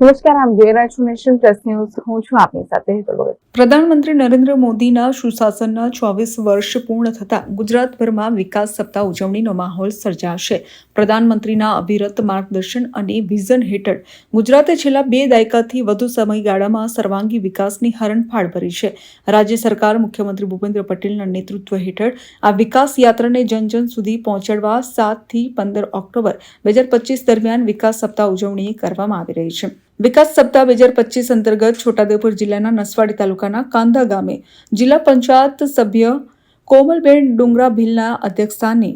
નમસ્કાર આમ જોઈ રહ્યા છો નેશન પ્લસ ન્યૂઝ. હું છું આપની સાથે હેતલ ભગત. પ્રધાનમંત્રી નરેન્દ્ર મોદીના સુશાસનના ચોવીસ વર્ષ પૂર્ણ થતાં ગુજરાતભરમાં વિકાસ સપ્તાહ ઉજવણીનો માહોલ સર્જાશે. પ્રધાનમંત્રીના અવિરત માર્ગદર્શન અને વિઝન હેઠળ ગુજરાતે છેલ્લા બે દાયકાથી વધુ સમયગાળામાં સર્વાંગી વિકાસની હરણફાળ ભરી છે. રાજ્ય સરકાર, મુખ્યમંત્રી ભૂપેન્દ્ર પટેલના નેતૃત્વ હેઠળ આ વિકાસ યાત્રાને જન જન સુધી પહોંચાડવા સાતથી પંદર ઓક્ટોબર બે હજાર પચીસ દરમિયાન વિકાસ સપ્તાહ ઉજવણી કરવામાં આવી રહી છે. વિકાસ સપ્તાહ બે હજાર પચીસ અંતર્ગત છોટાઉદેપુર જિલ્લાના નસવાડી તાલુકાના કાંધા ગામે જિલ્લા પંચાયત સભ્ય કોમલબેન ડુંગરા ભીલના અધ્યક્ષસ્થાને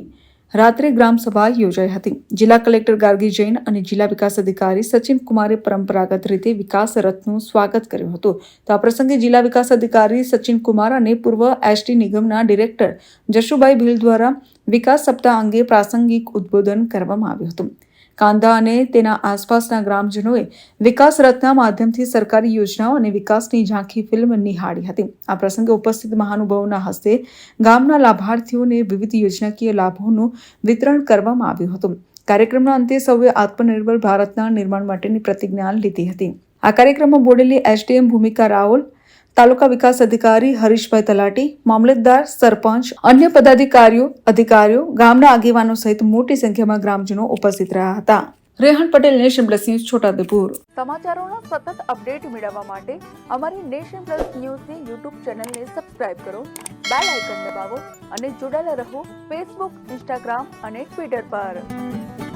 રાત્રે ગ્રામસભા યોજાઈ હતી. જિલ્લા કલેક્ટર ગાર્ગી જૈન અને જિલ્લા વિકાસ અધિકારી સચિન કુમારે પરંપરાગત રીતે વિકાસ રથનું સ્વાગત કર્યું હતું. તો આ પ્રસંગે જિલ્લા વિકાસ અધિકારી સચિન કુમાર અને પૂર્વ એસટી નિગમના ડિરેક્ટર જશુભાઈ ભીલ દ્વારા વિકાસ સપ્તાહ અંગે પ્રાસંગિક ઉદ્બોધન કરવામાં આવ્યું હતું. કાંદા અને તેના આસપાસના ગ્રામજનોએ વિકાસ રથના માધ્યમથી સરકારી યોજનાઓ અને વિકાસની ઝાંખી ફિલ્મ નિહાળી હતી. આ પ્રસંગે ઉપસ્થિત મહાનુભાવોના હસ્તે ગામના લાભાર્થીઓને વિવિધ યોજનાકીય લાભોનું વિતરણ કરવામાં આવ્યું હતું. કાર્યક્રમના અંતે સૌએ આત્મનિર્ભર ભારતના નિર્માણ માટેની પ્રતિજ્ઞા લીધી હતી. આ કાર્યક્રમમાં બોડેલી એસડીએમ ભૂમિકા રાઓલ તાલુકા વિકાસ અધિકારી હરીશભાઈ તલાટી, મામલતદાર સરપંચ, અન્ય પદાધિકારીઓ, અધિકારીઓ, ગામના આગેવાનો સહિત મોટી સંખ્યામાં ગ્રામજનો ઉપસ્થિત રહ્યા હતા. Rehan Patel, nation plus news, Chhotaudepur. સમાચારોના સતત અપડેટ મેળવવા માટે અમારી નેશન પ્લસ ન્યૂઝની યુટ્યુબ ચેનલને સબસ્ક્રાઇબ કરો, બેલ આઇકન દબાવો અને જોડાયેલા રહો ફેસબુક, ઇન્સ્ટાગ્રામ અને ટ્વિટર પર.